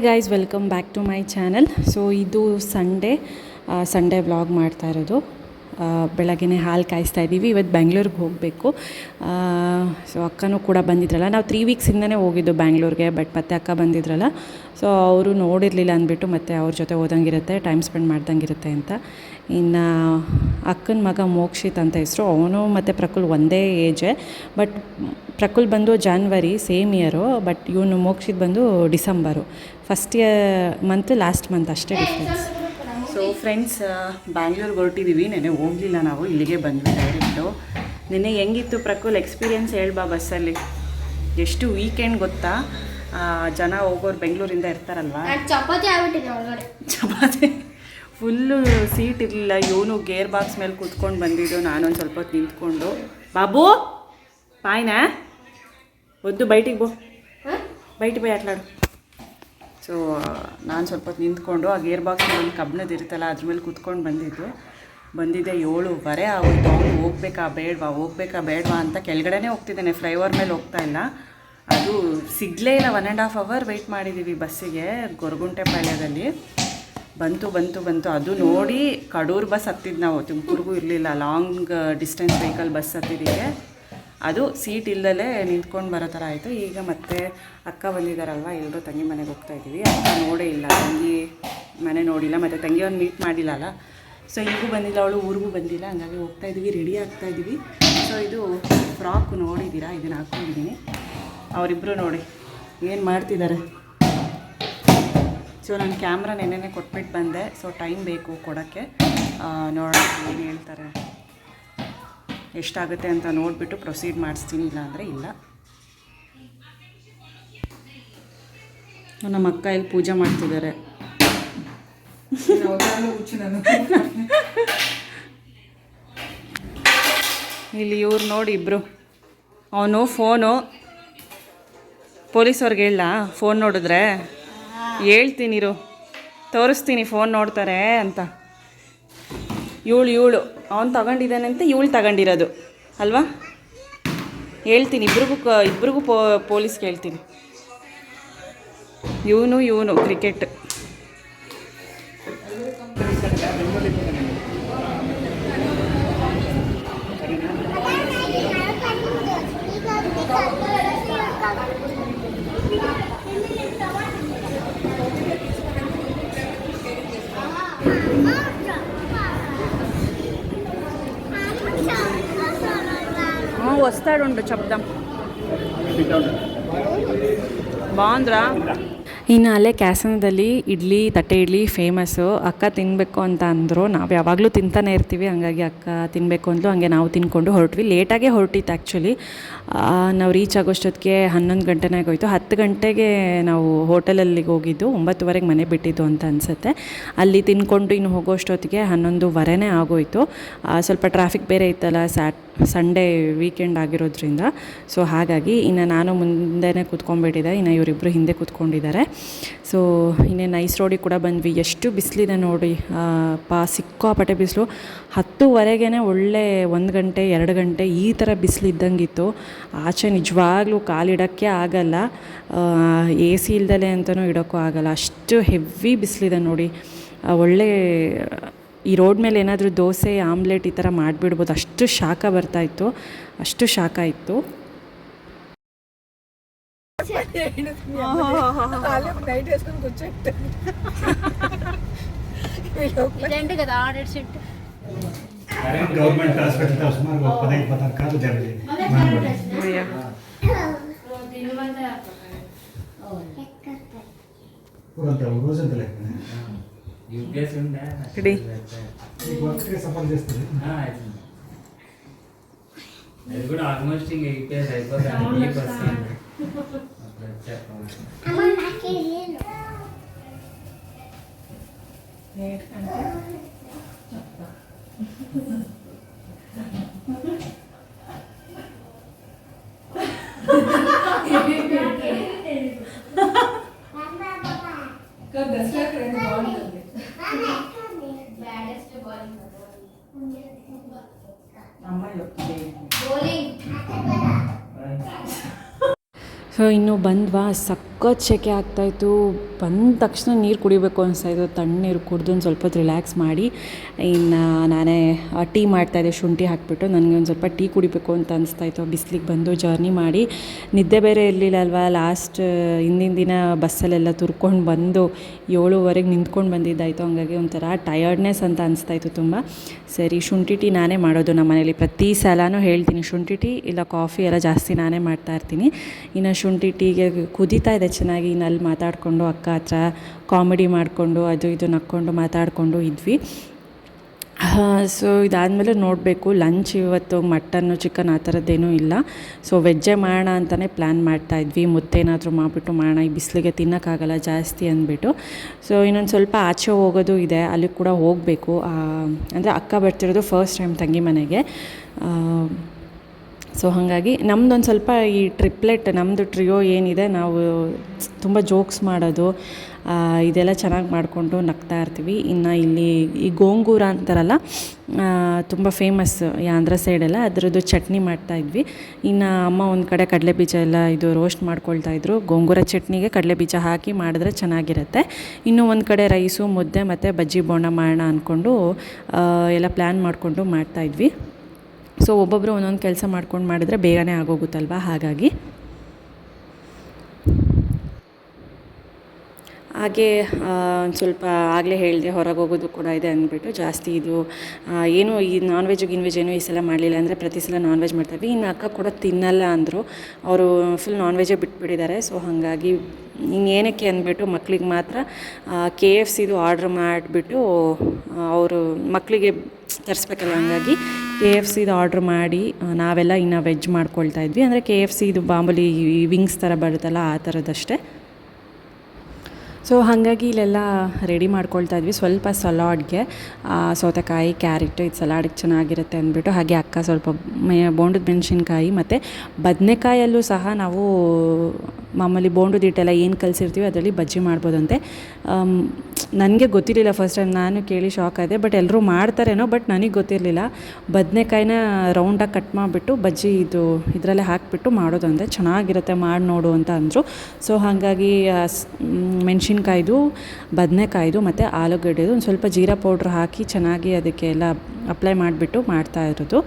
Hi guys welcome back to my channel so ಇದು Sunday Sunday vlog ಮಾಡ್ತಾ ಇರೋದು. ಬೆಳಗ್ಗೆ ಹಾಲು ಕಾಯಿಸ್ತಾ ಇದ್ದೀವಿ. ಇವತ್ತು ಬೆಂಗಳೂರಿಗೆ ಹೋಗಬೇಕು. ಸೊ ಅಕ್ಕನೂ ಕೂಡ ಬಂದಿದ್ರಲ್ಲ. ನಾವು ತ್ರೀ ವೀಕ್ಸಿಂದನೇ ಹೋಗಿದ್ದು ಬ್ಯಾಂಗ್ಳೂರಿಗೆ ಬಟ್ ಮತ್ತೆ ಅಕ್ಕ ಬಂದಿದ್ರಲ್ಲ. ಸೊ ಅವರು ನೋಡಿರಲಿಲ್ಲ ಅಂದ್ಬಿಟ್ಟು ಮತ್ತೆ ಅವ್ರ ಜೊತೆ ಓದಂಗಿರುತ್ತೆ ಟೈಮ್ ಸ್ಪೆಂಡ್ ಮಾಡ್ದಂಗಿರುತ್ತೆ ಅಂತ. ಇನ್ನು ಅಕ್ಕನ ಮಗ ಮೋಕ್ಷಿತ್ ಅಂತ ಹೆಸರು. ಅವನು ಮತ್ತು ಪ್ರಕುಲ್ ಒಂದೇ ಏಜೆ ಬಟ್ ಪ್ರಕುಲ್ ಬಂದು ಜಾನ್ವರಿ ಸೇಮ್ ಇಯರು ಬಟ್ ಇವನು ಮೋಕ್ಷಿತ್ ಬಂದು December first year month last month ಅಷ್ಟೇ ಡಿಫ್ರೆನ್ಸ್ ಸೊ ಫ್ರೆಂಡ್ಸ್ ಬ್ಯಾಂಗ್ಳೂರ್ಗೆ ಹೊರಟಿದ್ದೀವಿ. ನೆನೆ ಹೋಗಲಿಲ್ಲ ನಾವು ಇಲ್ಲಿಗೆ ಬಂದ್ವಿ ಡೈರೆಕ್ಟು ನೆನೆ ಹೆಂಗಿತ್ತು ಪ್ರಕುಲ್ ಎಕ್ಸ್ಪೀರಿಯೆನ್ಸ್ ಹೇಳ್ಬಾ ಬಸ್ಸಲ್ಲಿ ಎಷ್ಟು ವೀಕೆಂಡ್ ಗೊತ್ತಾ? ಜನ ಹೋಗೋರು ಬೆಂಗಳೂರಿಂದ ಇರ್ತಾರಲ್ವಾ? ಚಪಾತಿ ಚಪಾತಿ? ಫುಲ್ಲು ಸೀಟ್ ಇರಲಿಲ್ಲ. ಇವನು ಗೇರ್ ಬಾಕ್ಸ್ ಮೇಲೆ ಕೂತ್ಕೊಂಡು ಬಂದಿದ್ದು. ನಾನೊಂದು ಸ್ವಲ್ಪ ಹೊತ್ತು ನಿಂತ್ಕೊಂಡು. ಬಾಬು ಪಾಯ್ನಾ ಒದ್ದು ಬೈಟಿಗೆ ಬೋ. ಬೈಟಿ ಬೈಟ್ ಬೈ ಆಟ್ಲಾಡು ಸೊ ನಾನು ಸ್ವಲ್ಪ ಹೊತ್ತು ನಿಂತ್ಕೊಂಡು ಆ ಗೇರ್ ಬಾಕ್ಸ್ ಒಂದು ಕಬ್ಬಣದ ಇರುತ್ತಲ್ಲ, ಅದ್ರ ಮೇಲೆ ಕೂತ್ಕೊಂಡು ಬಂದಿದ್ದು. ಬಂದಿದ್ದೆ ಏಳುವರೆ ಆಗೋಯ್ತು. ಅವನು ಹೋಗ್ಬೇಕಾ ಬೇಡವಾ? ಹೋಗ್ಬೇಕಾ ಬೇಡವಾ ಅಂತ ಕೆಳಗಡೆನೇ ಹೋಗ್ತಿದ್ದಾನೆ. ಫ್ಲೈಓವರ್ ಮೇಲೆ ಹೋಗ್ತಾ ಇಲ್ಲ. ಅದು ಸಿಗಲೇ ಇಲ್ಲ. One and half hour wait ಮಾಡಿದ್ದೀವಿ ಬಸ್ಸಿಗೆ, ಗೊರಗುಂಟೆ ಪಾಳ್ಯದಲ್ಲಿ. ಬಂತು ಬಂತು ಬಂತು. ಅದು ನೋಡಿ ಕಡೂರು ಬಸ್ ಹತ್ತಿದ್ದು ನಾವು. ತುಮಕೂರಿಗೂ ಇರಲಿಲ್ಲ. ಲಾಂಗ್ ಡಿಸ್ಟೆನ್ಸ್ ವೆಹಿಕಲ್ ಬಸ್ ಹತ್ತಿದ್ದೀಗೆ ಅದು ಸೀಟ್ ಇಲ್ಲದಲ್ಲೇ ನಿಂತ್ಕೊಂಡು ಬರೋ ಥರ ಆಯಿತು. ಈಗ ಮತ್ತೆ ಅಕ್ಕ ಬಂದಿದ್ದಾರಲ್ವ ಎಲ್ಲರೂ ತಂಗಿ ಮನೆಗೆ ಹೋಗ್ತಾ ಇದ್ದೀವಿ. ಅಕ್ಕ ನೋಡೇ ಇಲ್ಲ, ತಂಗಿ ಮನೆ ನೋಡಿಲ್ಲ, ಮತ್ತು ತಂಗಿಯವ್ರು ಮೀಟ್ ಮಾಡಿಲ್ಲ ಅಲ್ಲ ಸೊ ಈಗೂ ಬಂದಿಲ್ಲ, ಅವಳು ಊರಿಗೂ ಬಂದಿಲ್ಲ, ಹಂಗಾಗಿ ಹೋಗ್ತಾ ಇದ್ದೀವಿ ರೆಡಿ ಆಗ್ತಾ ಇದ್ದೀವಿ. ಸೊ ಇದು ಫ್ರಾಕ್ ನೋಡಿದ್ದೀರಾ ಇದನ್ನು ಹಾಕ್ಕೊಂಡಿದ್ದೀನಿ ಅವರಿಬ್ಬರು ನೋಡಿ, ಏನು ಮಾಡ್ತಿದ್ದಾರೆ ಸೊ ನಾನು ಕ್ಯಾಮ್ರಾ ನೆನ್ನೆನೆ ಕೊಟ್ಬಿಟ್ಟು ಬಂದೆ. ಸೊ ಟೈಮ್ ಬೇಕು ಕೊಡೋಕ್ಕೆ. ನೋಡೋಣ ಏನು ಹೇಳ್ತಾರೆ. ಎಷ್ಟಾಗುತ್ತೆ ಅಂತ ನೋಡಿಬಿಟ್ಟು ಪ್ರೊಸೀಡ್ ಮಾಡಿಸ್ತೀನಿ ಇಲ್ಲ ಅಂದರೆ ಇಲ್ಲ. ನಮ್ಮ ಅಕ್ಕ ಇಲ್ಲಿ ಪೂಜೆ ಮಾಡ್ತಿದ್ದಾರೆ? ಇಲ್ಲಿ ಇವ್ರು ನೋಡಿ ಇಬ್ಬರು ಅವನು ಫೋನು. ಪೊಲೀಸವ್ರಿಗೆ ಹೇಳ, ಫೋನ್ ನೋಡಿದ್ರೆ. ಹೇಳ್ತೀನಿರು ತೋರಿಸ್ತೀನಿ, ಫೋನ್ ನೋಡ್ತಾರೆ ಅಂತ. ಇವಳು ಇವಳು ಅವ್ನು ತಗೊಂಡಿದ್ದಾನಂತೆ ಇವಳು ತಗೊಂಡಿರೋದು. ಅಲ್ವಾ? ಹೇಳ್ತೀನಿ, ಇಬ್ರಿಗೂ ಕ, ಇಬ್ರಿಗೂ ಪೋ, ಪೊಲೀಸ್ಗೆ ಹೇಳ್ತೀನಿ. ಇವನು ಇವನು, ಕ್ರಿಕೆಟ್. వస్తాడుండు చెప్దాం. బాగుందిరా? ಇನ್ನು ಅಲ್ಲೇ ಕ್ಯಾಸನದಲ್ಲಿ ಇಡ್ಲಿ, ತಟ್ಟೆ ಇಡ್ಲಿ ಫೇಮಸ್ಸು. ಅಕ್ಕ ತಿನ್ನಬೇಕು ಅಂತ ಅಂದರು. ನಾವು ಯಾವಾಗಲೂ ತಿಂತಾನೆ ಇರ್ತೀವಿ. ಹಂಗಾಗಿ ಅಕ್ಕ ತಿನ್ನಬೇಕು ಅಂದ್ಲು. ಹಂಗೆ ನಾವು ತಿನ್ಕೊಂಡು ಹೊರಟ್ವಿ. ಲೇಟಾಗೆ ಹೊರಟಿತ್ತು ಆ್ಯಕ್ಚುಲಿ ನಾವು ರೀಚ್ ಆಗೋಷ್ಟೊತ್ತಿಗೆ ಹನ್ನೊಂದು ಗಂಟೆನೇ ಆಗೋಯ್ತು ಹತ್ತು ಗಂಟೆಗೆ ನಾವು ಹೋಟೆಲಲ್ಲಿಗೆ ಹೋಗಿದ್ದು. ಒಂಬತ್ತುವರೆಗೆ ಮನೆ ಬಿಟ್ಟಿದ್ದು ಅಂತ ಅನಿಸುತ್ತೆ. ಅಲ್ಲಿ ತಿನ್ಕೊಂಡು ಇನ್ನು ಹೋಗೋಷ್ಟೊತ್ತಿಗೆ ಹನ್ನೊಂದುವರೆನೇ ಆಗೋಯ್ತು. ಸ್ವಲ್ಪ ಟ್ರಾಫಿಕ್ ಬೇರೆ ಇತ್ತಲ್ಲ, ಸ್ಯಾಟ್ ಸಂಡೇ ವೀಕೆಂಡ್ ಆಗಿರೋದ್ರಿಂದ. ಸೊ ಹಾಗಾಗಿ ಇನ್ನು ನಾನು ಮುಂದೆನೇ ಕೂತ್ಕೊಂಡ್ಬಿಟ್ಟಿದ್ದೆ. ಇನ್ನು ಇವರಿಬ್ಬರು ಹಿಂದೆ ಕೂತ್ಕೊಂಡಿದ್ದಾರೆ. ಸೊ ಇನ್ನೇ ನೈಸ್ ರೋಡಿಗೆ ಕೂಡ ಬಂದ್ವಿ. ಎಷ್ಟು ಬಿಸಿಲಿದೆ ನೋಡಿ. ಪಾ, ಸಿಕ್ಕಾಪಟ್ಟೆ ಬಿಸಿಲು. ಹತ್ತುವರೆಗೇ ಒಳ್ಳೆ ಒಂದು ಗಂಟೆ, ಎರಡು ಗಂಟೆ ಈ ಥರ ಬಿಸಿಲು ಇದ್ದಂಗಿತ್ತು ಆಚೆ ನಿಜವಾಗ್ಲೂ ಕಾಲಿಡೋಕ್ಕೆ ಆಗಲ್ಲ. ಎ ಸಿ ಇಲ್ದಲೆ ಅಂತಲೂ ಇಡೋಕ್ಕೂ ಆಗಲ್ಲ. ಅಷ್ಟು ಹೆವಿ ಬಿಸಿಲಿದೆ ನೋಡಿ. ಒಳ್ಳೆ, ಈ ರೋಡ್ ಮೇಲೆ ಏನಾದರೂ ದೋಸೆ ಆಮ್ಲೆಟ್ ಈ ಥರ ಮಾಡಿಬಿಡ್ಬೋದು. ಅಷ್ಟು ಶಾಖ ಬರ್ತಾಯಿತ್ತು ಅಷ್ಟು ಶಾಖ ಇತ್ತು. నైట్ వేసుకుని కూర్చోండి కదా ఆర్డర్ షిఫ్ట్? గవర్నమెంట్ హాస్పిటల్ వస్తున్నారు ఒక పథకాలు జరిగింది ఇప్పుడంత రోజంత లేకుండా అది కూడా ఆల్మోస్ట్ ఇంకా యూపీఎస్ అయిపోతుంది. i'm going Thank you. So ಇನ್ನು ಬಂದ್ವಾ ಸಕ್ ಸಖತ್ ಸೆಕೆ ಆಗ್ತಾಯಿತ್ತು ಬಂದ ತಕ್ಷಣ ನೀರು ಕುಡಿಬೇಕು ಅನಿಸ್ತಾಯಿತ್ತು ತಣ್ಣೀರು ಕುಡಿದು ಒಂದು ಸ್ವಲ್ಪ ರಿಲ್ಯಾಕ್ಸ್ ಮಾಡಿ, ಇನ್ನು ನಾನೇ ಟೀ ಮಾಡ್ತಾಯಿದ್ದೆ ಶುಂಠಿ ಹಾಕಿಬಿಟ್ಟು. ನನಗೆ ಒಂದು ಸ್ವಲ್ಪ ಟೀ ಕುಡಿಬೇಕು ಅಂತ ಅನಿಸ್ತಾಯಿತ್ತು ಬಿಸಿಲಿಗೆ ಬಂದು ಜರ್ನಿ ಮಾಡಿ, ನಿದ್ದೆ ಬೇರೆ ಇರಲಿಲ್ಲ ಅಲ್ವಾ ಲಾಸ್ಟ್ ಹಿಂದಿನ ದಿನ ಬಸ್ಸಲ್ಲೆಲ್ಲ ತುರ್ಕೊಂಡು ಬಂದು ಏಳುವರೆಗೆ ನಿಂತ್ಕೊಂಡು ಬಂದಿದ್ದಾಯಿತು? ಹಂಗಾಗಿ ಒಂಥರ ಟಯರ್ಡ್ನೆಸ್ ಅಂತ ಅನಿಸ್ತಾಯಿತ್ತು ತುಂಬ. ಸರಿ, ಶುಂಠಿ ಟೀ ನಾನೇ ಮಾಡೋದು ನಮ್ಮ ಮನೇಲಿ. ಪ್ರತಿ ಸಲನೂ ಹೇಳ್ತೀನಿ, ಶುಂಠಿ ಟೀ ಇಲ್ಲ ಕಾಫಿ ಎಲ್ಲ ಜಾಸ್ತಿ ನಾನೇ ಮಾಡ್ತಾ ಇರ್ತೀನಿ. ಇನ್ನು ಶುಂಠಿ ಟೀಗೆ ಕುದೀತಾ ಇದೆ ಚೆನ್ನಾಗಿ ಇನ್ನಲ್ಲಿ ಮಾತಾಡಿಕೊಂಡು ಅಕ್ಕ ಹತ್ರ ಕಾಮಿಡಿ ಮಾಡಿಕೊಂಡು ಅದು ಇದು ನಕ್ಕೊಂಡು ಮಾತಾಡಿಕೊಂಡು ಇದ್ವಿ. ಸೊ ಇದಾದಮೇಲೆ ನೋಡಬೇಕು ಲಂಚ್ ಇವತ್ತು ಮಟನ್ನು ಚಿಕನ್ ಆ ಥರದ್ದೇನೂ ಇಲ್ಲ. ಸೊ ವೆಜ್ಜೇ ಮಾಡೋಣ ಅಂತಲೇ ಪ್ಲ್ಯಾನ್ ಮಾಡ್ತಾಯಿದ್ವಿ ಮುದ್ದೇನಾದರೂ ಮಾಡಿಬಿಟ್ಟು ಮಾಡೋಣ, ಈ ಬಿಸಿಲಿಗೆ ತಿನ್ನೋಕ್ಕಾಗಲ್ಲ ಜಾಸ್ತಿ ಅಂದ್ಬಿಟ್ಟು. ಸೊ ಇನ್ನೊಂದು ಸ್ವಲ್ಪ ಆಚೆ ಹೋಗೋದು ಇದೆ, ಅಲ್ಲಿ ಕೂಡ ಹೋಗಬೇಕು. ಅಂದರೆ ಅಕ್ಕ ಬರ್ತಿರೋದು ಫಸ್ಟ್ ಟೈಮ್ ತಂಗಿ ಮನೆಗೆ. ಸೊ ಹಾಗಾಗಿ ನಮ್ದೊಂದು ಸ್ವಲ್ಪ ಈ ಟ್ರಿಪ್ಲೆಟ್ ನಮ್ಮದು ಟ್ರಿಯೋ ಏನಿದೆ, ನಾವು ತುಂಬ ಜೋಕ್ಸ್ ಮಾಡೋದು ಇದೆಲ್ಲ ಚೆನ್ನಾಗಿ ಮಾಡಿಕೊಂಡು ನಗ್ತಾ ಇರ್ತೀವಿ. ಇನ್ನು ಇಲ್ಲಿ ಈ ಗೋಂಗೂರ ಅಂತಾರಲ್ಲ ತುಂಬ ಫೇಮಸ್ ಈ ಆಂಧ್ರ ಸೈಡೆಲ್ಲ ಅದರದ್ದು ಚಟ್ನಿ ಮಾಡ್ತಾಯಿದ್ವಿ ಇನ್ನು ಅಮ್ಮ ಒಂದು ಕಡೆ ಕಡಲೆ ಬೀಜ ಎಲ್ಲ ಇದು ರೋಸ್ಟ್ ಮಾಡ್ಕೊಳ್ತಾ ಇದ್ರು. ಗೋಂಗೂರ ಚಟ್ನಿಗೆ ಕಡಲೆ ಬೀಜ ಹಾಕಿ ಮಾಡಿದ್ರೆ ಚೆನ್ನಾಗಿರುತ್ತೆ. ಇನ್ನು ಒಂದು ಕಡೆ ರೈಸು ಮುದ್ದೆ ಮತ್ತು ಬಜ್ಜಿ ಬೋಣ ಮಾಡೋಣ ಅಂದ್ಕೊಂಡು ಎಲ್ಲ ಪ್ಲ್ಯಾನ್ ಮಾಡಿಕೊಂಡು ಮಾಡ್ತಾಯಿದ್ವಿ ಸೊ ಒಬ್ಬೊಬ್ಬರು ಒಂದೊಂದು ಕೆಲಸ ಮಾಡ್ಕೊಂಡು ಮಾಡಿದ್ರೆ ಬೇಗನೆ ಆಗೋಗುತ್ತಲ್ವ? ಹಾಗಾಗಿ. ಹಾಗೆ ಒಂದು ಸ್ವಲ್ಪ ಆಗಲೇ ಹೇಳಿದೆ, ಹೊರಗೆ ಹೋಗೋದು ಕೂಡ ಇದೆ ಅಂದ್ಬಿಟ್ಟು ಜಾಸ್ತಿ ಇದು ಏನು ಈ ನಾನ್ ವೆಜ್ ಗಿನ್ ವೆಜ್ ಏನು ಈ ಸಲ ಮಾಡಲಿಲ್ಲ ಅಂದರೆ ಪ್ರತಿ ಸಲ ನಾನ್ ವೆಜ್ ಮಾಡ್ತೀವಿ ಇನ್ನು ಅಕ್ಕ ಕೂಡ ತಿನ್ನಲ್ಲ ಅಂದರು. ಅವರು ಫುಲ್ ನಾನ್ ವೆಜ್ಜೇ ಬಿಟ್ಬಿಟ್ಟಿದ್ದಾರೆ. ಸೊ ಹಾಗಾಗಿ ಇನ್ನೇನಕ್ಕೆ ಅಂದ್ಬಿಟ್ಟು ಮಕ್ಕಳಿಗೆ ಮಾತ್ರ ಕೆ ಎಫ್ ಸಿದು ಆರ್ಡ್ರ್ ಮಾಡಿಬಿಟ್ಟು ಅವರು ಮಕ್ಕಳಿಗೆ ತರಿಸ್ಬೇಕಲ್ಲ ಹಂಗಾಗಿ. ಕೆ ಎಫ್ ಸಿದು ಆರ್ಡ್ರ್ ಮಾಡಿ ನಾವೆಲ್ಲ ಇನ್ನು ವೆಜ್ ಮಾಡ್ಕೊಳ್ತಾ ಇದ್ವಿ. ಅಂದರೆ ಕೆ ಎಫ್ ಸಿದು ಮಾಮೂಲಿ ವಿಂಗ್ಸ್ ಥರ ಬರುತ್ತಲ್ಲ, ಆ ಥರದಷ್ಟೇ ಸೊ, ಹಾಗಾಗಿ ಇಲ್ಲೆಲ್ಲ ರೆಡಿ ಮಾಡ್ಕೊಳ್ತಾ ಇದ್ವಿ. ಸ್ವಲ್ಪ ಸಲಾಡ್ಗೆ ಸೌತೆಕಾಯಿ, ಕ್ಯಾರೆಟ್, ಇದು ಸಲಾಡಿಗೆ ಚೆನ್ನಾಗಿರುತ್ತೆ ಅಂದ್ಬಿಟ್ಟು, ಹಾಗೆ ಅಕ್ಕ ಸ್ವಲ್ಪ ಮೆ, ಬೋಂಡದ ಮೆಣಸಿನ್ಕಾಯಿ ಮತ್ತು ಬದನೆಕಾಯಲ್ಲೂ ಸಹ ನಾವು ಮಾಮೂಲಿ ಬೋಂಡದ ಹಿಟ್ಟೆಲ್ಲ ಏನು ಕಲಿಸಿರ್ತೀವಿ, ಅದರಲ್ಲಿ ಬಜ್ಜಿ ಮಾಡ್ಬೋದಂತೆ. ನನಗೆ ಗೊತ್ತಿರಲಿಲ್ಲ ಫಸ್ಟ್ ಟೈಮ್ ನಾನು ಕೇಳಿ ಶಾಕ್ ಆದೆ ಬಟ್ ಎಲ್ಲರೂ ಮಾಡ್ತಾರೇನೋ ಬಟ್ ನನಗೆ ಗೊತ್ತಿರಲಿಲ್ಲ. ಬದನೆಕಾಯಿನ ರೌಂಡಾಗಿ ಕಟ್ ಮಾಡಿಬಿಟ್ಟು, ಬಜ್ಜಿ ಇದು, ಇದರಲ್ಲೇ ಹಾಕಿಬಿಟ್ಟು ಮಾಡೋದಂತೆ ಚೆನ್ನಾಗಿರುತ್ತೆ, ಮಾಡಿ ನೋಡು ಅಂತ ಅಂದರು. ಸೊ ಹಾಗಾಗಿ ಮೆಣಸಿನ್ಕಾಯ್ದು, ಬದನೆಕಾಯ್ದು ಮತ್ತು ಆಲೂಗಡ್ಡೆದು ಒಂದು ಸ್ವಲ್ಪ ಜೀರಾ ಪೌಡ್ರ್ ಹಾಕಿ ಚೆನ್ನಾಗಿ ಅದಕ್ಕೆ ಎಲ್ಲ ಅಪ್ಲೈ ಮಾಡಿಬಿಟ್ಟು ಮಾಡ್ತಾ ಇರೋದು.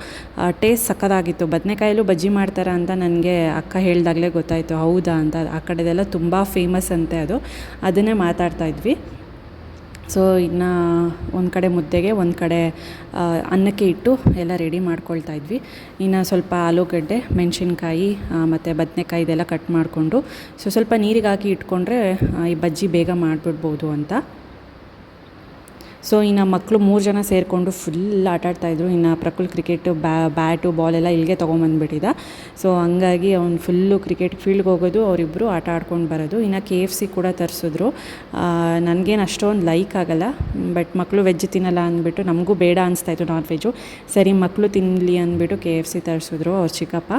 ಟೇಸ್ಟ್ ಸಕ್ಕದಾಗಿತ್ತು ಬದನೆಕಾಯಲ್ಲೂ ಬಜ್ಜಿ ಮಾಡ್ತಾರೆ ಅಂತ ನನಗೆ ಅಕ್ಕ ಹೇಳ್ದಾಗಲೇ ಗೊತ್ತಾಯಿತು. ಹೌದಾ ಅಂತ. ಆ ಕಡೆದೆಲ್ಲ ತುಂಬ ಫೇಮಸ್ ಅಂತೆ ಅದು. ಅದನ್ನೇ ಮಾತಾಡ್ತಾ ಇದ್ವಿ. ಸೊ ಇನ್ನು ಒಂದು ಕಡೆ ಮುದ್ದೆಗೆ, ಒಂದು ಕಡೆ ಅನ್ನಕ್ಕೆ ಇಟ್ಟು ಎಲ್ಲ ರೆಡಿ ಮಾಡ್ಕೊಳ್ತಾ ಇದ್ವಿ. ಇನ್ನು ಸ್ವಲ್ಪ ಆಲೂಗಡ್ಡೆ, ಮೆಣಸಿನ್ಕಾಯಿ ಮತ್ತು ಬದನೆಕಾಯಿ ಇದೆಲ್ಲ ಕಟ್ ಮಾಡಿಕೊಂಡು, ಸೊ ಸ್ವಲ್ಪ ನೀರಿಗೆ ಹಾಕಿ ಇಟ್ಕೊಂಡ್ರೆ ಈ ಬಜ್ಜಿ ಬೇಗ ಮಾಡಿಬಿಡ್ಬೋದು ಅಂತ. ಸೊ ಇನ್ನು ಮಕ್ಕಳು ಮೂರು ಜನ ಸೇರಿಕೊಂಡು ಫುಲ್ ಆಟಾಡ್ತಾಯಿದ್ರು ಇನ್ನು ಪ್ರಕುಲ್ ಕ್ರಿಕೆಟ್ ಬ್ಯಾ ಬ್ಯಾಟು ಬಾಲ್ ಎಲ್ಲ ಇಲ್ಲಿಗೆ ತೊಗೊಂಬಂದ್ಬಿಟ್ಟಿದ್ದ ಸೊ ಹಂಗಾಗಿ ಅವ್ನು ಫುಲ್ಲು ಕ್ರಿಕೆಟ್ ಫೀಲ್ಡ್ಗೆ ಹೋಗೋದು ಅವರಿಬ್ಬರು ಆಟ ಆಡ್ಕೊಂಡು ಬರೋದು. ಇನ್ನು ಕೆ ಎಫ್ ಸಿ ಕೂಡ ತರಿಸಿದ್ರು. ನನಗೇನು ಅಷ್ಟೊಂದು ಲೈಕ್ ಆಗಲ್ಲ. ಬಟ್ ಮಕ್ಕಳು ವೆಜ್ ತಿನ್ನಲ್ಲ ಅಂದ್ಬಿಟ್ಟು ನಮಗೂ ಬೇಡ ಅನಿಸ್ತಾಯಿತ್ತು ನಾನ್ ವೆಜ್ಜು ಸರಿ ಮಕ್ಕಳು ತಿನ್ನಲಿ ಅಂದ್ಬಿಟ್ಟು ಕೆ ಎಫ್ ಸಿ ತರಿಸಿದ್ರು ಅವ್ರ ಚಿಕ್ಕಪ್ಪ.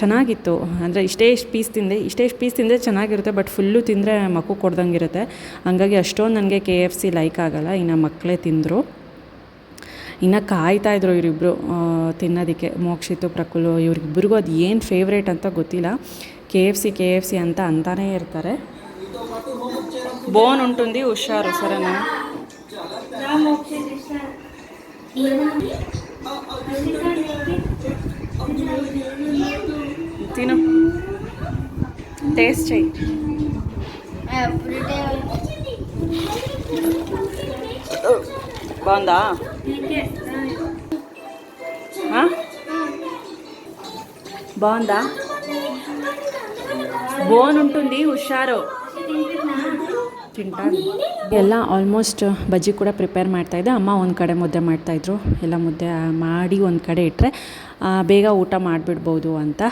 ಚೆನ್ನಾಗಿತ್ತು. ಅಂದರೆ ಇಷ್ಟೇ ಇಷ್ಟು ಪೀಸ್ ತಿಂದೆ, ಇಷ್ಟೇ ಇಷ್ಟು ಪೀಸ್ ತಿಂದರೆ ಚೆನ್ನಾಗಿರುತ್ತೆ ಬಟ್ ಫುಲ್ಲು ತಿಂದರೆ ಮಕ್ಕಳು ಕೊಡ್ದಂಗಿರುತ್ತೆ. ಹಂಗಾಗಿ ಅಷ್ಟೊಂದು ನನಗೆ ಕೆ ಎಫ್ ಸಿ ಲೈಕ್ ಆಗಲ್ಲ. ಇನ್ನು ಮಕ್ಕಳೇ ತಿಂದರು ಇನ್ನು ಕಾಯ್ತಾಯಿದ್ರು ಇವರಿಬ್ಬರು ತಿನ್ನೋದಕ್ಕೆ ಮೋಕ್ಷಿತು ಪ್ರಕುಲು ಇವ್ರಿಬ್ಬರಿಗೂ ಅದು ಏನು ಫೇವ್ರೇಟ್ ಅಂತ ಗೊತ್ತಿಲ್ಲ K F C K F C ಅಂತ ಅಂತಾನೇ ಇರ್ತಾರೆ ಬೋನ್ ಉಂಟುಂದಿ ಹುಷಾರು ಸರನಾ తిను టేస్ట్ చెయ్యి ఎవ్రీడే బాగుందా ಬಾಂದಾ? ಬೋನ್ ఉంటుంది ಹುಷಾರು. ತಿಂತಾ ಎಲ್ಲ ಆಲ್ಮೋಸ್ಟ್ ಬಜ್ಜಿ ಕೂಡ ಪ್ರಿಪೇರ್ ಮಾಡ್ತಾಯಿದ್ದೆ ಅಮ್ಮ ಒಂದು ಕಡೆ ಮುದ್ದೆ ಮಾಡ್ತಾಯಿದ್ರು ಎಲ್ಲ ಮುದ್ದೆ ಮಾಡಿ ಒಂದು ಕಡೆ ಇಟ್ಟರೆ ಬೇಗ ಊಟ ಮಾಡಿಬಿಡ್ಬೋದು ಅಂತ.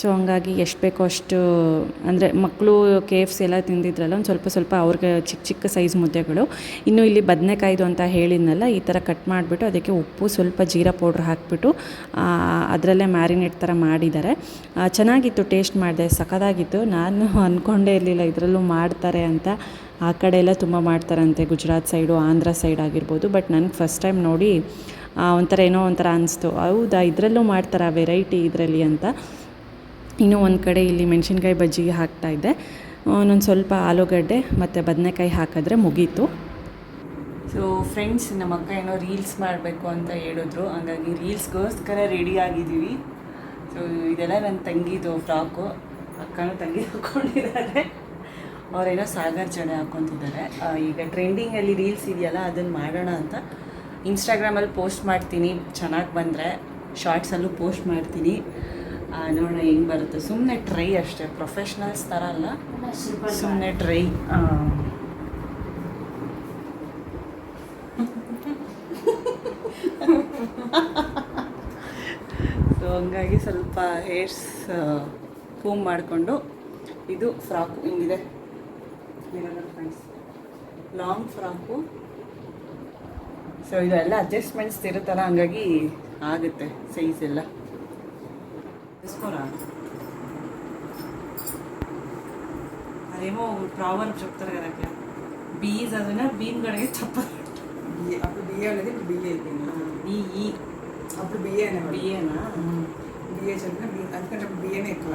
ಸೊ ಹಂಗಾಗಿ ಎಷ್ಟು ಬೇಕೋ ಅಷ್ಟು, ಅಂದರೆ ಮಕ್ಕಳು ಕೆ ಎಫ್ ಎಲ್ಲ ತಿಂದಿದ್ರಲ್ಲ, ಒಂದು ಸ್ವಲ್ಪ ಸ್ವಲ್ಪ ಅವ್ರಿಗೆ ಚಿಕ್ಕ ಚಿಕ್ಕ ಸೈಜ್ ಮುದ್ದೆಗಳು. ಇನ್ನು ಇಲ್ಲಿ ಬದನೆಕಾಯ್ದು ಅಂತ ಹೇಳಿದ್ನಲ್ಲ, ಈ ಥರ ಕಟ್ ಮಾಡಿಬಿಟ್ಟು ಅದಕ್ಕೆ ಉಪ್ಪು ಸ್ವಲ್ಪ ಜೀರಾ ಪೌಡ್ರ್ ಹಾಕಿಬಿಟ್ಟು ಅದರಲ್ಲೇ ಮ್ಯಾರಿನೇಟ್ ಥರ ಮಾಡಿದ್ದಾರೆ. ಚೆನ್ನಾಗಿತ್ತು ಟೇಸ್ಟ್ ಮಾಡಿದೆ, ಸಖತ್ತಾಗಿತ್ತು. ನಾನು ಅಂದ್ಕೊಂಡೇ ಇರಲಿಲ್ಲ, ಇದರಲ್ಲೂ ಮಾಡ್ತಾರೆ ಅಂತ. ಆ ಕಡೆ ಎಲ್ಲ ತುಂಬ ಮಾಡ್ತಾರಂತೆ, ಗುಜರಾತ್ ಸೈಡು ಆಂಧ್ರ ಸೈಡ್ ಆಗಿರ್ಬೋದು. ಬಟ್ ನನಗೆ ಫಸ್ಟ್ ಟೈಮ್ ನೋಡಿ ಒಂಥರ ಏನೋ ಒಂಥರ ಅನಿಸ್ತು. ಹೌದಾ, ಇದರಲ್ಲೂ ಮಾಡ್ತಾರಾ ವೆರೈಟಿ ಇದರಲ್ಲಿ ಅಂತ. ಇನ್ನೂ ಒಂದು ಕಡೆ ಇಲ್ಲಿ ಮೆಣಸಿನ್ಕಾಯಿ ಬಜ್ಜಿಗೆ ಹಾಕ್ತಾಯಿದ್ದೆ ಒಂದೊಂದು ಸ್ವಲ್ಪ ಆಲೂಗಡ್ಡೆ ಮತ್ತು ಬದನೆಕಾಯಿ ಹಾಕಿದ್ರೆ ಮುಗೀತು. ಸೊ ಫ್ರೆಂಡ್ಸ್ ನಮ್ಮ ಅಕ್ಕ ಏನೋ ರೀಲ್ಸ್ ಮಾಡಬೇಕು ಅಂತ ಹೇಳಿದ್ರು. ಹಾಗಾಗಿ ರೀಲ್ಸ್ಗೋಸ್ಕರ ರೆಡಿ ಆಗಿದ್ದೀವಿ. ಸೊ ಇದೆಲ್ಲ ನನ್ನ ತಂಗಿದು ಫ್ರಾಕು ಅಕ್ಕನೂ ತಂಗಿ ಹಾಕ್ಕೊಂಡಿದ್ದಾರೆ ಅವರೇನೋ ಸಾಗರ್ ಜಡೆ ಹಾಕ್ಕೊತಿದ್ದಾರೆ. ಈಗ ಟ್ರೆಂಡಿಂಗಲ್ಲಿ ರೀಲ್ಸ್ ಇದೆಯಲ್ಲ ಅದನ್ನು ಮಾಡೋಣ ಅಂತ ಇನ್ಸ್ಟಾಗ್ರಾಮಲ್ಲಿ ಪೋಸ್ಟ್ ಮಾಡ್ತೀನಿ. ಚೆನ್ನಾಗಿ ಬಂದರೆ ಶಾರ್ಟ್ಸಲ್ಲೂ ಪೋಸ್ಟ್ ಮಾಡ್ತೀನಿ. ನೋಡೋಣ ಹೆಂಗ್ ಬರುತ್ತೆ. ಸುಮ್ಮನೆ ಟ್ರೈ ಅಷ್ಟೇ. ಪ್ರೊಫೆಷ್ನಲ್ಸ್ ಥರ ಅಲ್ಲ. ಸುಮ್ಮನೆ ಟ್ರೈ ಸೊ ಹಂಗಾಗಿ ಸ್ವಲ್ಪ ಹೇರ್ಸ್ ಕೂಮ್ ಮಾಡಿಕೊಂಡು ಇದು ಫ್ರಾಕು ಹಿಂಗಿದೆ. ಲಾಂಗ್ ಫ್ರಾಕು ಸೊ ಇದೆಲ್ಲ ಅಡ್ಜಸ್ಟ್ಮೆಂಟ್ಸ್ ಇರುತ್ತಲ್ಲ, ಹಂಗಾಗಿ ಆಗುತ್ತೆ ಸೈಜ್ ಎಲ್ಲ. అదేమో ప్రావర్ చెప్తారు కదా అట్లా. బియ్యి చదివినా బియ్యం కడిగే చెప్పరు అప్పుడు బిఏ అనేది ఇప్పుడు బిఏ బియ్యి అప్పుడు బిఏ అనేవాడు బియ్యేనా బిఏ చదివిన బిఏ అందుకంటే అప్పుడు బిఏనే ఎక్కువ.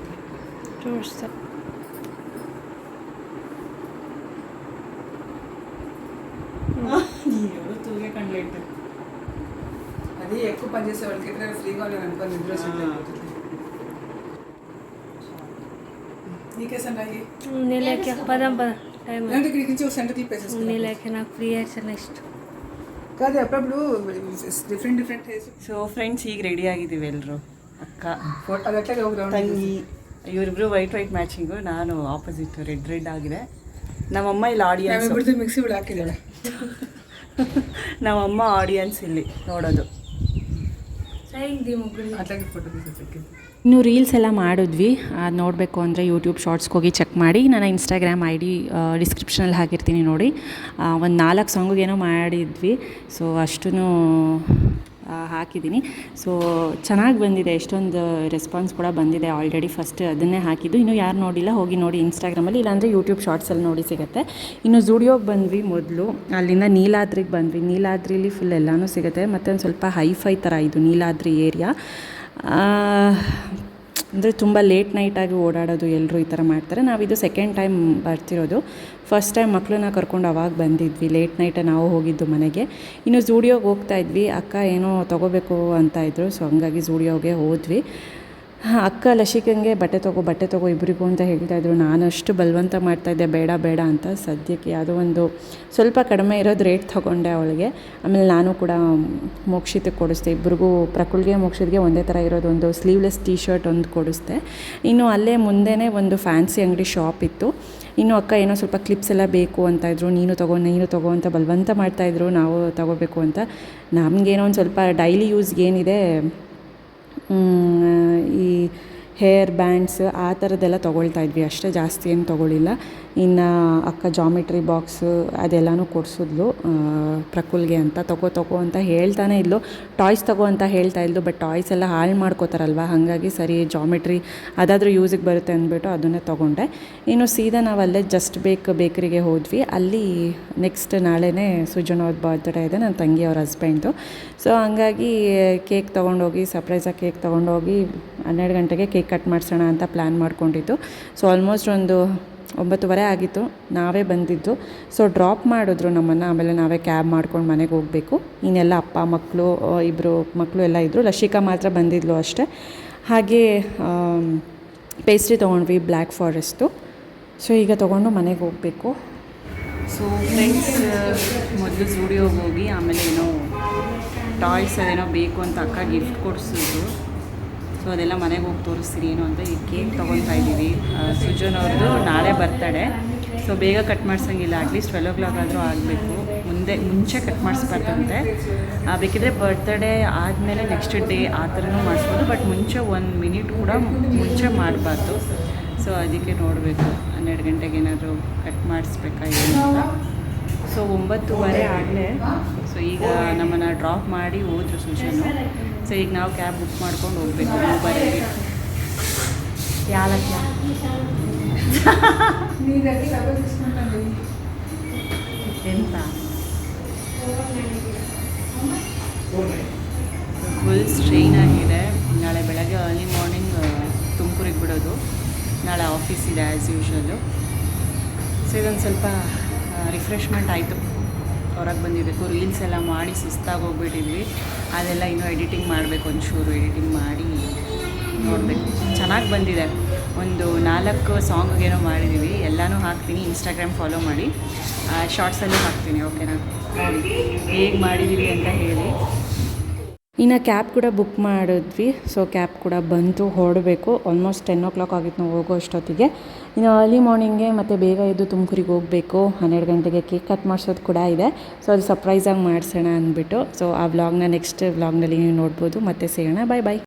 చూసాను చూస్తా ఎవరు తూగే కండ్లెట్ అది ఎక్కువ పని చేసే వాళ్ళకి ఎక్కడైనా ఫ్రీగా ఉన్నాను అనుకో నిద్ర సెట్ అయిపోతుంది నీకేసండి అయ్యి నీళ్ళకి పదం పద టైం లేదంటే ఇక్కడికి నుంచి ఒక సెంటర్ క్లిప్ వేసేస్తాను నీళ్ళకి నాకు ఫ్రీ అయితే నెక్స్ట్ కాదు అప్పుడప్పుడు different different hairs so friends ಈಗ ರೆಡಿ ಆಗಿದ್ದೀವಿ ಎಲ್ಲರೂ ಅಕ್ಕ అది అట్లాగే ఒక రౌండ్ ತಂಗಿ ಇವರಿಬ್ರು ವೈಟ್ ವೈಟ್ ಮ್ಯಾಚಿಂಗು ನಾನು ಆಪೋಸಿಟ್ ರೆಡ್ ರೆಡ್ ಆಗಿದೆ. ನಮ್ಮಮ್ಮ ಇಲ್ಲಿ ಆಡಿಯನ್ಸ್ ಮಿಕ್ಸಿ ಹುಳು ಹಾಕಿದ್ದಾಳೆ. ನಮ್ಮಮ್ಮ ಆಡಿಯನ್ಸ್ ಇಲ್ಲಿ ನೋಡೋದು. ಇನ್ನು ರೀಲ್ಸ್ ಎಲ್ಲ ಮಾಡಿದ್ವಿ. ಅದು ನೋಡಬೇಕು ಅಂದರೆ ಯೂಟ್ಯೂಬ್ ಶಾರ್ಟ್ಸ್ಗೆ ಹೋಗಿ ಚೆಕ್ ಮಾಡಿ. ನಾನು ಇನ್ಸ್ಟಾಗ್ರಾಮ್ ಐ ಡಿ ಡಿಸ್ಕ್ರಿಪ್ಷನಲ್ಲಿ ಹಾಕಿರ್ತೀನಿ ನೋಡಿ. ಒಂದು ನಾಲ್ಕು ಸಾಂಗಿಗೇನೋ ಮಾಡಿದ್ವಿ. ಸೊ ಅಷ್ಟೂ ಹಾಕಿದ್ದೀನಿ. ಸೊ ಚೆನ್ನಾಗಿ ಬಂದಿದೆ. ಎಷ್ಟೊಂದು ರೆಸ್ಪಾನ್ಸ್ ಕೂಡ ಬಂದಿದೆ ಆಲ್ರೆಡಿ ಫಸ್ಟ್ ಅದನ್ನೇ ಹಾಕಿದ್ದು. ಇನ್ನು ಯಾರು ನೋಡಿಲ್ಲ, ಹೋಗಿ ನೋಡಿ ಇನ್ಸ್ಟಾಗ್ರಾಮಲ್ಲಿ ಇಲ್ಲಾಂದರೆ ಯೂಟ್ಯೂಬ್ ಶಾರ್ಟ್ಸಲ್ಲಿ ನೋಡಿ ಸಿಗುತ್ತೆ. ಇನ್ನು ಝೂಡಿಯೋಗೆ ಬಂದ್ವಿ ಮೊದಲು. ಅಲ್ಲಿಂದ ನೀಲಾದ್ರಿಗೆ ಬಂದ್ವಿ. ನೀಲಾದ್ರಿಲಿ ಫುಲ್ ಎಲ್ಲನೂ ಸಿಗುತ್ತೆ. ಮತ್ತು ಒಂದು ಸ್ವಲ್ಪ ಹೈಫೈ ಥರ ಇದು ನೀಲಾದ್ರಿ ಏರಿಯಾ ಅಂದರೆ ತುಂಬ ಲೇಟ್ ನೈಟಾಗಿ ಓಡಾಡೋದು ಎಲ್ಲರೂ ಈ ಥರ ಮಾಡ್ತಾರೆ. ನಾವಿದು ಸೆಕೆಂಡ್ ಟೈಮ್ ಬರ್ತಿರೋದು. ಫಸ್ಟ್ ಟೈಮ್ ಮಕ್ಕಳನ್ನ ಕರ್ಕೊಂಡು ಅವಾಗ ಬಂದಿದ್ವಿ. ಲೇಟ್ ನೈಟೇ ನಾವು ಹೋಗಿದ್ದು ಮನೆಗೆ. ಇನ್ನು ಝೂಡಿಯೋಗೆ ಹೋಗ್ತಾ ಇದ್ವಿ. ಅಕ್ಕ ಏನೋ ತೊಗೋಬೇಕು ಅಂತ ಇದ್ದರು ಸೊ ಹಂಗಾಗಿ ಝೂಡಿಯೋಗೆ ಹೋದ್ವಿ. ಅಕ್ಕ ಲಸಿಕಂಗೆ ಬಟ್ಟೆ ತೊಗೋ, ಬಟ್ಟೆ ತಗೋ ಇಬ್ಬರಿಗೂ ಅಂತ ಹೇಳ್ತಾಯಿದ್ರು ನಾನು ಅಷ್ಟು ಬಲವಂತ ಮಾಡ್ತಾಯಿದ್ದೆ ಬೇಡ ಬೇಡ ಅಂತ ಸದ್ಯಕ್ಕೆ ಯಾವುದೋ ಒಂದು ಸ್ವಲ್ಪ ಕಡಿಮೆ ಇರೋದು ರೇಟ್ ತೊಗೊಂಡೆ ಅವಳಿಗೆ. ಆಮೇಲೆ ನಾನು ಕೂಡ ಮೋಕ್ಷಿತಕ್ಕೆ ಕೊಡಿಸ್ದೆ. ಇಬ್ರಿಗೂ ಪ್ರಕೃತಿಗೆ ಮೋಕ್ಷಿತ್ಗೆ ಒಂದೇ ಥರ ಇರೋದು ಒಂದು ಸ್ಲೀವ್ಲೆಸ್ ಟೀ ಶರ್ಟ್ ಒಂದು ಕೊಡಿಸ್ದೆ. ಇನ್ನು ಅಲ್ಲೇ ಮುಂದೆನೇ ಒಂದು ಫ್ಯಾನ್ಸಿ ಅಂಗಡಿ ಶಾಪ್ ಇತ್ತು. ಇನ್ನು ಅಕ್ಕ ಏನೋ ಸ್ವಲ್ಪ ಕ್ಲಿಪ್ಸ್ ಎಲ್ಲ ಬೇಕು ಅಂತ ಇದ್ರು, ನೀನು ತಗೋ ನೀನು ತಗೋ ಅಂತ ಬಲವಂತ ಮಾಡ್ತಾಯಿದ್ರು ನಾವು ತಗೋಬೇಕು ಅಂತ. ನಮಗೇನೋ ಒಂದು ಸ್ವಲ್ಪ ಡೈಲಿ ಯೂಸ್ಗೆ ಏನಿದೆ ಈ ಹೇರ್ ಬ್ಯಾಂಡ್ಸ್ ಆ ಥರದ್ದೆಲ್ಲ ತೊಗೊಳ್ತಾ ಇದ್ವಿ. ಅಷ್ಟೇ ಜಾಸ್ತಿ ಏನು ತೊಗೊಳ್ಳಿಲ್ಲ. ಇನ್ನು ಅಕ್ಕ ಜಾಮಿಟ್ರಿ ಬಾಕ್ಸು ಅದೆಲ್ಲನೂ ಕೊಡಿಸಿದ್ಲು. ಪ್ರಕುಲ್ಗೆ ಅಂತ ತಗೋ ತಗೋ ಅಂತ ಹೇಳ್ತಾನೆ ಇದ್ಲು. ಟಾಯ್ಸ್ ತಗೋ ಅಂತ ಹೇಳ್ತಾ ಇದ್ಲು ಬಟ್ ಟಾಯ್ಸ್ ಎಲ್ಲ ಹಾಳು ಮಾಡ್ಕೋತಾರಲ್ವ? ಹಾಗಾಗಿ ಸರಿ ಜಾಮಿಟ್ರಿ ಅದಾದರೂ ಯೂಸಿಗೆ ಬರುತ್ತೆ ಅಂದ್ಬಿಟ್ಟು ಅದನ್ನೇ ತೊಗೊಂಡೆ. ಇನ್ನು ಸೀದಾ ನಾವು ಅಲ್ಲೇ ಜಸ್ಟ್ ಬೇಕ್, ಬೇಕ್ರಿಗೆ ಹೋದ್ವಿ. ಅಲ್ಲಿ ನೆಕ್ಸ್ಟ್ ನಾಳೆನೇ ಸುಜನ್ ಅವ್ರ ಬರ್ತ್ಡೇ ಇದೆ ನನ್ನ ತಂಗಿ ಅವ್ರ ಹಸ್ಬೆಂಡ್ದು ಸೊ ಹಂಗಾಗಿ ಕೇಕ್ ತೊಗೊಂಡೋಗಿ ಸರ್ಪ್ರೈಸಾಗಿ ಕೇಕ್ ತೊಗೊಂಡೋಗಿ ಹನ್ನೆರಡು ಗಂಟೆಗೆ ಕೇಕ್ ಕಟ್ ಮಾಡಿಸೋಣ ಅಂತ ಪ್ಲ್ಯಾನ್ ಮಾಡ್ಕೊಂಡಿದ್ದು. ಸೊ ಆಲ್ಮೋಸ್ಟ್ ಒಂದು ಒಂಬತ್ತುವರೆ ಆಗಿತ್ತು, ನಾವೇ ಬಂದಿದ್ದು. ಸೊ ಡ್ರಾಪ್ ಮಾಡಿದ್ರು ನಮ್ಮನ್ನು, ಆಮೇಲೆ ನಾವೇ ಕ್ಯಾಬ್ ಮಾಡ್ಕೊಂಡು ಮನೆಗೆ ಹೋಗಬೇಕು. ಇನ್ನೆಲ್ಲ ಅಪ್ಪ ಮಕ್ಕಳು ಇಬ್ಬರು ಮಕ್ಕಳು ಎಲ್ಲ ಇದ್ದರು ಲಶಿಕಾ ಮಾತ್ರ ಬಂದಿದ್ಲು ಅಷ್ಟೇ. ಹಾಗೆ ಪೇಸ್ಟ್ರಿ ತೊಗೊಂಡ್ವಿ ಬ್ಲ್ಯಾಕ್ ಫಾರೆಸ್ಟು ಸೊ ಈಗ ತೊಗೊಂಡು ಮನೆಗೆ ಹೋಗಬೇಕು. ಸೊ ಫ್ರೆಂಡ್ಸ್ ಮೊದಲು ಸ್ಟುಡಿಯೋಗೆ ಹೋಗಿ, ಆಮೇಲೆ ಏನೋ ಟಾಯ್ಸ್ ಅದೇನೋ ಬೇಕು ಅಂತ ಅಕ್ಕ ಗಿಫ್ಟ್ ಕೊಡಿಸಿದ್ರು. ಸೊ ಅದೆಲ್ಲ ಮನೆಗೆ ಹೋಗಿ ತೋರಿಸ್ತೀರಿ ಏನು ಅಂತ ಈ ಕೇಕ್ ತೊಗೊತಾ ಇದ್ದೀವಿ. ಸುಜನ್ ಅವ್ರದ್ದು ನಾಳೆ ಬರ್ತಡೆ ಸೊ ಬೇಗ ಕಟ್ ಮಾಡ್ಸೋಂಗಿಲ್ಲ ಅಟ್ಲೀಸ್ಟ್ ಟ್ವೆಲ್ ಓ ಕ್ಲಾಕ್ ಆದರೂ ಆಗಬೇಕು. ಮುಂದೆ, ಮುಂಚೆ ಕಟ್ ಮಾಡಿಸ್ಬಾರ್ದಂತೆ. ಬೇಕಿದ್ರೆ ಬರ್ತ್ಡೇ ಆದಮೇಲೆ ನೆಕ್ಸ್ಟ್ ಡೇ ಆ ಥರನೂ ಮಾಡಿಸ್ಬೋದು ಬಟ್ ಮುಂಚೆ ಒಂದು ಮಿನಿಟ್ ಕೂಡ ಮುಂಚೆ ಮಾಡಬಾರ್ದು. ಸೊ ಅದಕ್ಕೆ ನೋಡಬೇಕು, ಹನ್ನೆರಡು ಗಂಟೆಗೆ ಏನಾದರೂ ಕಟ್ ಮಾಡಿಸ್ಬೇಕಾ ಏನು ಅಂತ. ಸೊ ಒಂಬತ್ತುವರೆ ಆಗಲೇ ಸೊ ಈಗ ನಮ್ಮನ್ನು ಡ್ರಾಪ್ ಮಾಡಿ ಹೋದ್ರು ಸುಶನು ಸೊ ಈಗ ನಾವು ಕ್ಯಾಬ್ ಬುಕ್ ಮಾಡ್ಕೊಂಡು ಹೋಗ್ಬೇಕು ಊಬರಲ್ಲಿ ಯಾಲಕ್ಕ? ಎಂತ? ಫುಲ್ ಸ್ಟ್ರೈನ್ ಆಗಿದೆ. ನಾಳೆ ಬೆಳಗ್ಗೆ ಅರ್ಲಿ ಮಾರ್ನಿಂಗ್ ತುಮಕೂರಿಗೆ ಬಿಡೋದು. ನಾಳೆ ಆಫೀಸ್ ಇದೆ ಆ್ಯಸ್ ಯೂಶ್ವಲು ಸೊ ಇದೊಂದು ಸ್ವಲ್ಪ ರಿಫ್ರೆಶ್ಮೆಂಟ್ ಆಯಿತು. ಹೊರಗೆ ಬಂದಿದ್ದಕ್ಕೂ ರೀಲ್ಸ್ ಎಲ್ಲ ಮಾಡಿ ಸುಸ್ತಾಗಿ ಹೋಗ್ಬಿಟ್ಟಿದ್ವಿ. ಅದೆಲ್ಲ ಇನ್ನೂ ಎಡಿಟಿಂಗ್ ಮಾಡಬೇಕು ಒಂಚೂರು, ಎಡಿಟಿಂಗ್ ಮಾಡಿ ನೋಡಬೇಕು. ಚೆನ್ನಾಗಿ ಬಂದಿದೆ. ಒಂದು ನಾಲ್ಕು ಸಾಂಗ್ಗೇನೋ ಮಾಡಿದ್ದೀವಿ ಎಲ್ಲನೂ ಹಾಕ್ತೀನಿ. ಇನ್ಸ್ಟಾಗ್ರಾಮ್ ಫಾಲೋ ಮಾಡಿ. ಶಾರ್ಟ್ಸಲ್ಲೂ ಹಾಕ್ತೀನಿ ಓಕೆನಾ ಹೇಗೆ ಮಾಡಿದ್ದೀವಿ ಅಂತ ಹೇಳಿ. ಇನ್ನು ಕ್ಯಾಬ್ ಕೂಡ ಬುಕ್ ಮಾಡಿದ್ವಿ. ಸೊ ಕ್ಯಾಬ್ ಕೂಡ ಬಂತು, ಹೊರಡಬೇಕು. ಆಲ್ಮೋಸ್ಟ್ ಟೆನ್ ಓ ಕ್ಲಾಕ್ ಆಗಿತ್ತು, ನಾವು ಹೋಗೋ ಅಷ್ಟೊತ್ತಿಗೆ. ಇನ್ನು ಅರ್ಲಿ ಮಾರ್ನಿಂಗೆ ಮತ್ತು ಬೇಗ ಎದ್ದು ತುಮಕೂರಿಗೆ ಹೋಗಬೇಕು. ಹನ್ನೆರಡು ಗಂಟೆಗೆ ಕೇಕ್ ಕಟ್ ಮಾಡಿಸೋದು ಕೂಡ ಇದೆ. ಸೊ ಅದು ಸರ್ಪ್ರೈಸಾಗಿ ಮಾಡಿಸೋಣ ಅಂದ್ಬಿಟ್ಟು. ಸೊ ಆ ವ್ಲಾಗ್ನ ನೆಕ್ಸ್ಟ್ ವ್ಲಾಗ್ನಲ್ಲಿ ನೀವು ನೋಡ್ಬೋದು. ಮತ್ತೆ ಸಿಗೋಣ. ಬಾಯ್ ಬಾಯ್